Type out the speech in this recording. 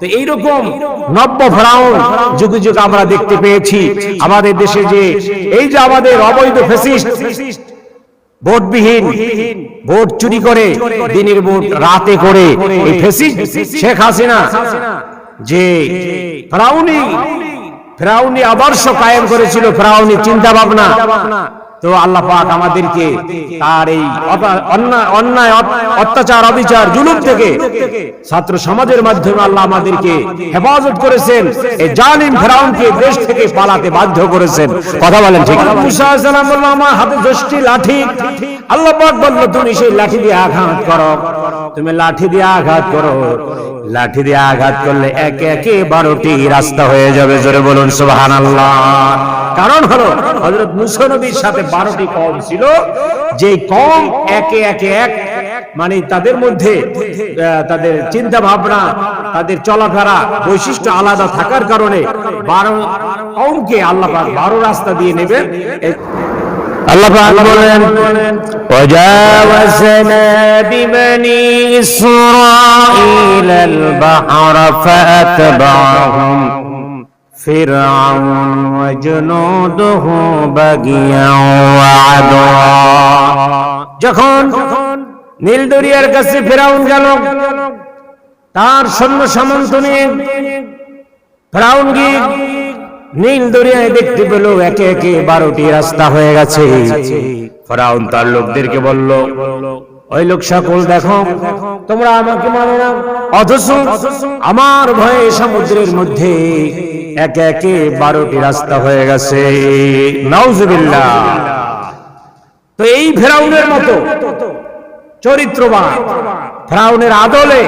তো এইরকম নব্য যুগে যুগে আমরা দেখতে পেয়েছি। আমাদের দেশে যে এই যে আমাদের অবৈধ ফেসিস্ট চুরি করে, দিনের ভোট রাতে করে শেখ হাসিনা, যে ফেরাউনি আদর্শ কায়েম করেছিল ফেরাউনি চিন্তা ভাবনা তো আল্লাহ পাক আমাদেরকে তার এই অন্যায় অন্যায় অত্যাচার, অবিচার, জুলুম থেকে ছাত্র সমাজের মাধ্যমে আল্লাহ আমাদেরকে হেফাজত করেছেন। এই জালিম ফেরাউনকে দেশ থেকে পালাতে বাধ্য করেছেন। কথা বলেন ঠিক বলল আমার হাতে দশটি লাঠি। আল্লাহ পাক বলল তুমি সেই লাঠি দিয়ে আঘাত করো। তুমি লাঠি দিয়ে আঘাত করো। লাঠি দিয়ে আঘাত করলে একে একে বারোটি রাস্তা হয়ে যাবে, জোরে বলুন সুবাহান কারণ হলো হজরত মুসা নবীর সাথে বারোটি কম ছিল। যে কম একে একে এক মানে তাদের মধ্যে তাদের চিন্তা ভাবনা তাদের চলাফেরা বৈশিষ্ট্য আলাদা থাকার কারণে বারো কমকে আল্লাহ বারো রাস্তা দিয়ে নেবেন আল্লাহ পাক বলেন وجاوزنا ببني إسرائيل البحر فأتبعهم فرعون وجنوده بغيا وعدوا যখন নীল দরিয়ার কাছে ফেরাউন গেল তার সৈন্য সামন্ত নিয়ে ফেরাউন গিয়ে নীল দরিয়ায় দেখতে পেল একে একে বারোটি রাস্তা হয়ে গেছে। ফেরাউন তার লোকদেরকে বলল, ওই লোক সকল দেখো, তোমরা আমাকে মানো না, অথচ আমার ভয়ে সমুদ্রের মধ্যে একে একে বারোটি রাস্তা হয়ে গেছে। নাউজুবিল্লাহ। তো এই ফেরাউনের মতো চরিত্রবান ফেরাউনের আদলে